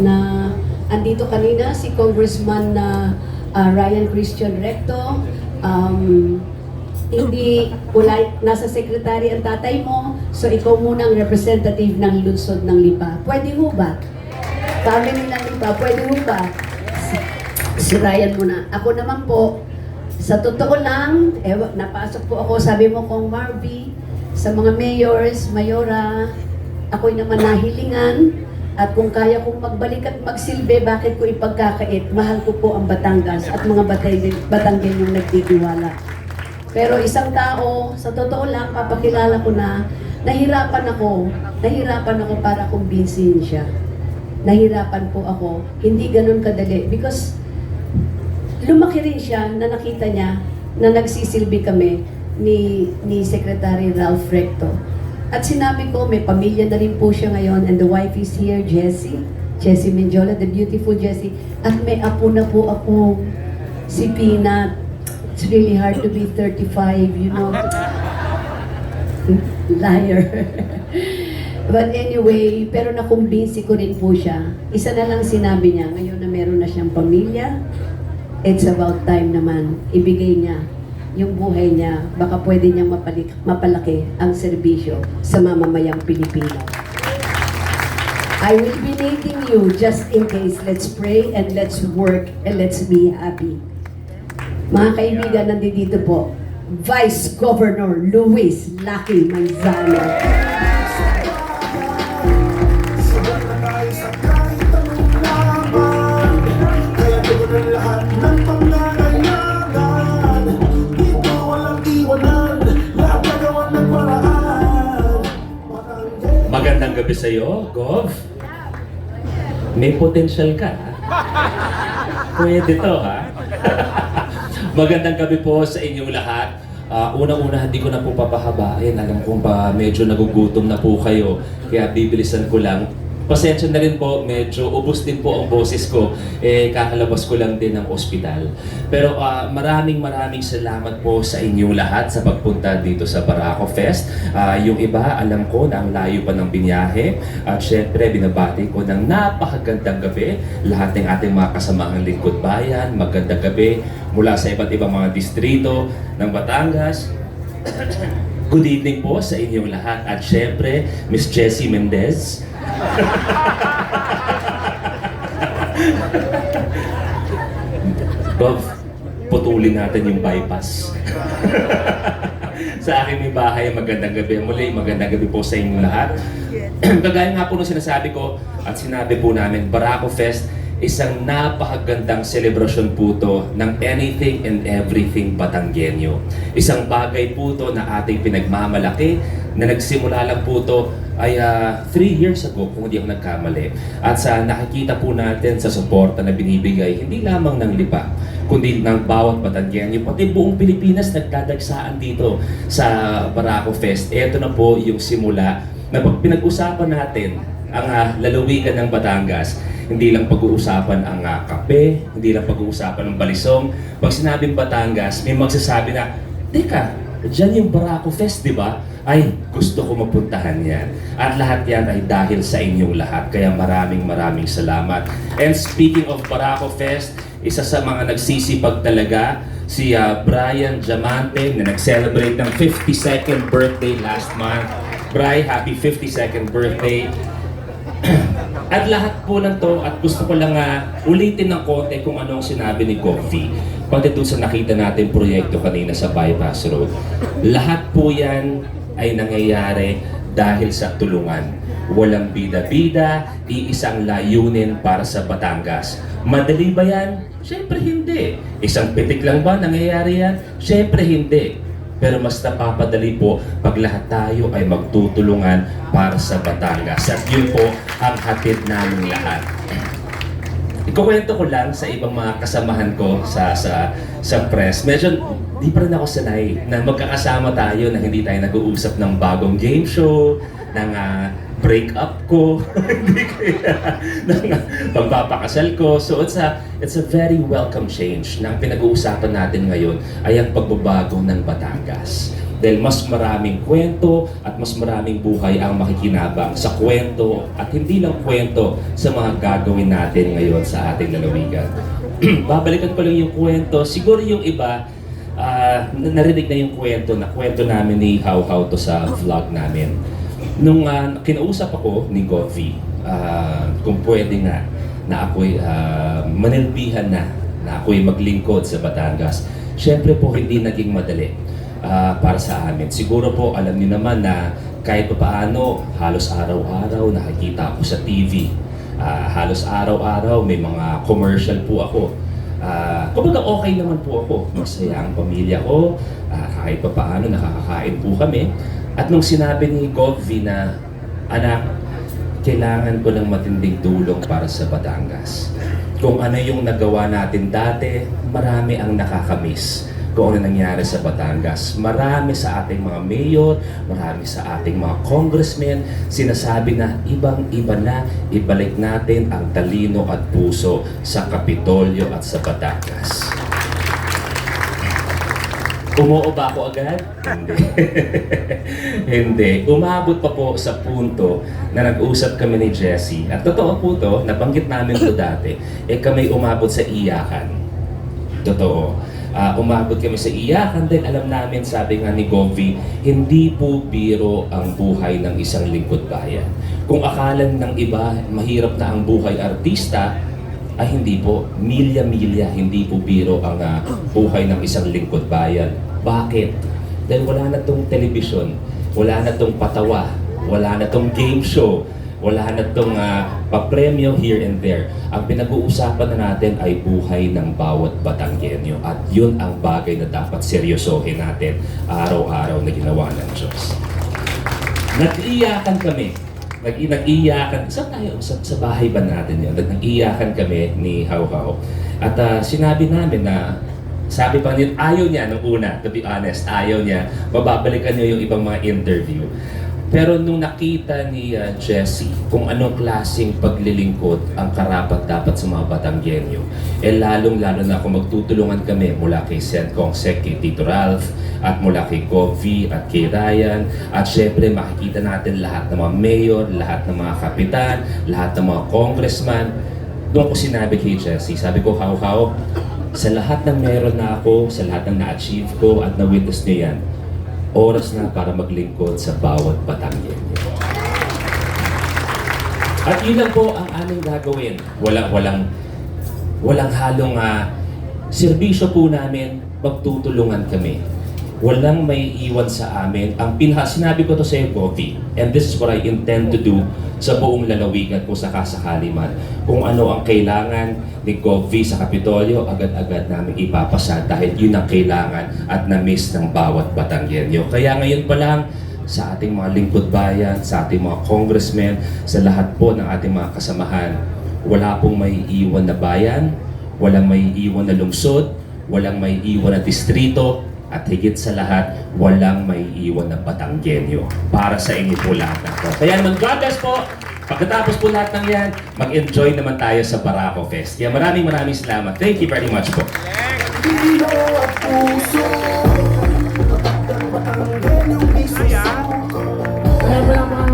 na andito kanina si Congressman na ah, Ryan Christian Recto. Um, hindi wala nasa secretary ang tatay mo, so ikaw muna ang representative ng lungsod ng Lipa. Pwede ho ba? Family ng Lipa, pwede ho ba? Si, Ryan muna. Ako naman po, sa totoo lang, ewa, napasok po ako, sabi mo kong Marvy, sa mga mayors, mayora, ako'y naman nahilingan, at kung kaya kong magbalik at magsilbi, bakit ko ipagkakait? Mahal ko po ang Batangas at mga Batanggen yung nagtitiwala. Pero isang tao, sa totoo lang, papakilala ko na, nahirapan ako, nahirapan ako para kumbinsin siya. Nahirapan po ako, hindi ganun kadali. Because lumaki rin siya na nakita niya na nagsisilbi kami ni, ni Secretary Ralph Recto. At sinabi ko, may pamilya na rin po siya ngayon and the wife is here, Jessie. Jessie Menjola, the beautiful Jessie. At may apo na po ako, si Peanut. It's really hard to be 35, you know. Liar. But anyway, pero nakumbinsi ko rin po siya. Isa na lang sinabi niya, ngayon na meron na siyang pamilya, it's about time naman, ibigay niya yung buhay niya, baka pwede niyang mapalik, mapalaki ang serbisyo sa mamamayang Pilipino. I will be naming you just in case. Let's pray and let's work and let's be happy. Mga kaibigan, nandito po, Vice Governor Luis Lucky Manzano. Magandang gabi sa iyo, Gov. May potential ka? Pwede to, ha? Magandang gabi po sa inyong lahat. Ah, Unang-una, hindi ko na po papahabain. Alam kong pa medyo nagugutom na po kayo. Kaya bibilisan ko lang. Pasensya na rin po, medyo ubos din po ang boses ko. Eh, kakalabas ko lang din ng ospital. Pero ah, maraming maraming salamat po sa inyong lahat sa pagpunta dito sa Barako Fest. Ah, yung iba, alam ko na ang layo pa ng binyahe. At syempre, binabati ko ng napakagandang gabi. Lahat ng ating mga kasamahang lingkod bayan, magandang gabi mula sa iba't ibang mga distrito ng Batangas. Good evening po sa inyong lahat. At syempre, Miss Jessie Mendez. Bob, putulin natin yung bypass. sa aking may bahay, magandang gabi. Muli, magandang gabi po sa inyong lahat. Kagaya nga po nung sinasabi ko at sinabi po namin, Barako Fest, isang napakagandang selebrasyon po to ng anything and everything Batanggenyo. Isang bagay po to na ating pinagmamalaki na nagsimula lang po to ay 3 years ago kung hindi ako nagkamali. At sa nakikita po natin sa suporta na binibigay, hindi lamang ng lipa, kundi ng bawat Batanggenyo, pati buong Pilipinas nagdadagsaan dito sa Barako Fest. Ito na po yung simula na pag pinag-usapan natin ang ah, lalawigan ng Batangas, hindi lang pag-uusapan ang ah, kape, hindi lang pag-uusapan ng balisong. Pag sinabing Batangas, may magsasabi na, Teka, dyan yung Barako Fest, di ba? Ay, gusto ko mapuntahan yan. At lahat yan ay dahil sa inyong lahat. Kaya maraming maraming salamat. And speaking of Barako Fest, isa sa mga nagsisipag talaga, si ah, Brian Diamante na nag-celebrate ng 52nd birthday last month. Bri, happy 52nd birthday. At lahat po ng to, at gusto ko lang ah, ulitin ng konti kung ano ang sinabi ni Goffy. Pati doon sa nakita natin proyekto kanina sa Bypass Road. Lahat po yan ay nangyayari dahil sa tulungan. Walang bida-bida, iisang layunin para sa Batangas. Madali ba yan? Siyempre hindi. Isang pitik lang ba nangyayari yan? Siyempre hindi. Pero mas napapadali po pag lahat tayo ay magtutulungan para sa Batangas. At yun po ang hatid namin lahat. Ikukwento ko lang sa ibang mga kasamahan ko sa sa sa press. Medyo di pa rin ako sanay na magkakasama tayo na hindi tayo nag-uusap ng bagong game show, ng ah, break-up ko, hindi kaya pagpapakasal ko. So it's a it's a very welcome change na pinag-uusapan natin ngayon ay ang pagbabago ng Batangas. Dahil mas maraming kwento at mas maraming buhay ang makikinabang sa kwento at hindi lang kwento sa mga gagawin natin ngayon sa ating lalawigan. Babalikan ko lang yung kwento. Siguro yung iba, ah, narinig na yung kwento na kwento namin ni How How to sa vlog namin. Nung ah, kinausap ako ni Govi, ah, kung pwede nga, na ako'y ah, manilbihan na, na ako'y maglingkod sa Batangas. Siyempre po, hindi naging madali ah, para sa amin. Siguro po, alam niyo naman na kahit pa paano, halos araw-araw nakikita ako sa TV. Ah, halos araw-araw may mga commercial po ako. Ah, kumbaga okay naman po ako. Masaya ang pamilya ko. Ah, kahit pa paano nakakakain po kami. At nung sinabi ni Govvi na, anak, kailangan ko ng matinding tulong para sa Batangas. Kung ano yung nagawa natin dati, marami ang nakakamiss kung ano nangyari sa Batangas. Marami sa ating mga mayor, marami sa ating mga congressmen, sinasabi na ibang-iba na ibalik natin ang talino at puso sa Kapitolyo at sa Batangas. Umuo ba ako agad? Hindi. Umabot pa po sa punto na nag-usap kami ni Jessie. At totoo po to, nabanggit namin to dati, eh kami umabot sa iyakan. Totoo. Ah, umabot kami sa iyakan dahil alam namin, sabi nga ni Govi, hindi po biro ang buhay ng isang lingkod bayan. Kung akalan ng iba, mahirap na ang buhay artista, ay hindi po, milya-milya, hindi po biro ang ah, buhay ng isang lingkod bayan. Bakit? Dahil wala na tong television, wala na tong patawa, wala na tong game show, wala na tong ah, papremyo here and there. Ang pinag-uusapan na natin ay buhay ng bawat Batanggenyo at yun ang bagay na dapat seryosohin natin araw-araw na ginawa ng Diyos. Nag-iyakan kami. Nag nag-iyakan. Saan tayo? Sa, sa bahay ba natin yun? Nag-iyakan kami ni How How. At ah, sinabi namin na sabi pa niya, ayaw niya nung una, to be honest, ayaw niya. Bababalikan niya yung ibang mga interview. Pero nung nakita ni ah, Jessie kung anong klaseng paglilingkod ang karapat dapat sa mga Batanggenyo, eh lalong-lalo na kung magtutulungan kami mula kay Sen Sek, kay Tito Ralph, at mula kay Govi at kay Ryan, at syempre makikita natin lahat ng mga mayor, lahat ng mga kapitan, lahat ng mga congressman. Doon ko sinabi kay Jessie, sabi ko, How-how, sa lahat ng meron na ako, sa lahat ng na-achieve ko at na-witness niyo yan, oras na para maglingkod sa bawat Batanggenyo. At yun lang po ang aming gagawin. Walang, walang, walang halong ah, serbisyo po namin, magtutulungan kami. Walang may iwan sa amin. Ang pinha, sinabi ko to sa iyo, Govi, and this is what I intend to do sa buong lalawigan kung sakasakali man. Kung ano ang kailangan ni Govi sa Kapitolyo, agad-agad namin ipapasa dahil yun ang kailangan at na-miss ng bawat Batanggenyo. Kaya ngayon pa lang, sa ating mga lingkod bayan, sa ating mga congressmen, sa lahat po ng ating mga kasamahan, wala pong may iwan na bayan, walang may iwan na lungsod, walang may iwan na distrito, at higit sa lahat, walang may iwan na Batanggenyo para sa inyo po lahat ng to. Kaya naman, God bless po! Pagkatapos po lahat ng yan, mag-enjoy naman tayo sa Barako Fest. Kaya maraming maraming salamat. Thank you very much po. Dilo at puso Ang Batanggenyong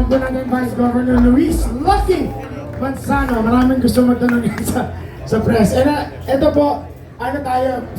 Bulacan Vice Governor Luis Lucky Manzano. Maraming gusto magtanong yan sa, sa press. And uh, ito po, ano tayo, si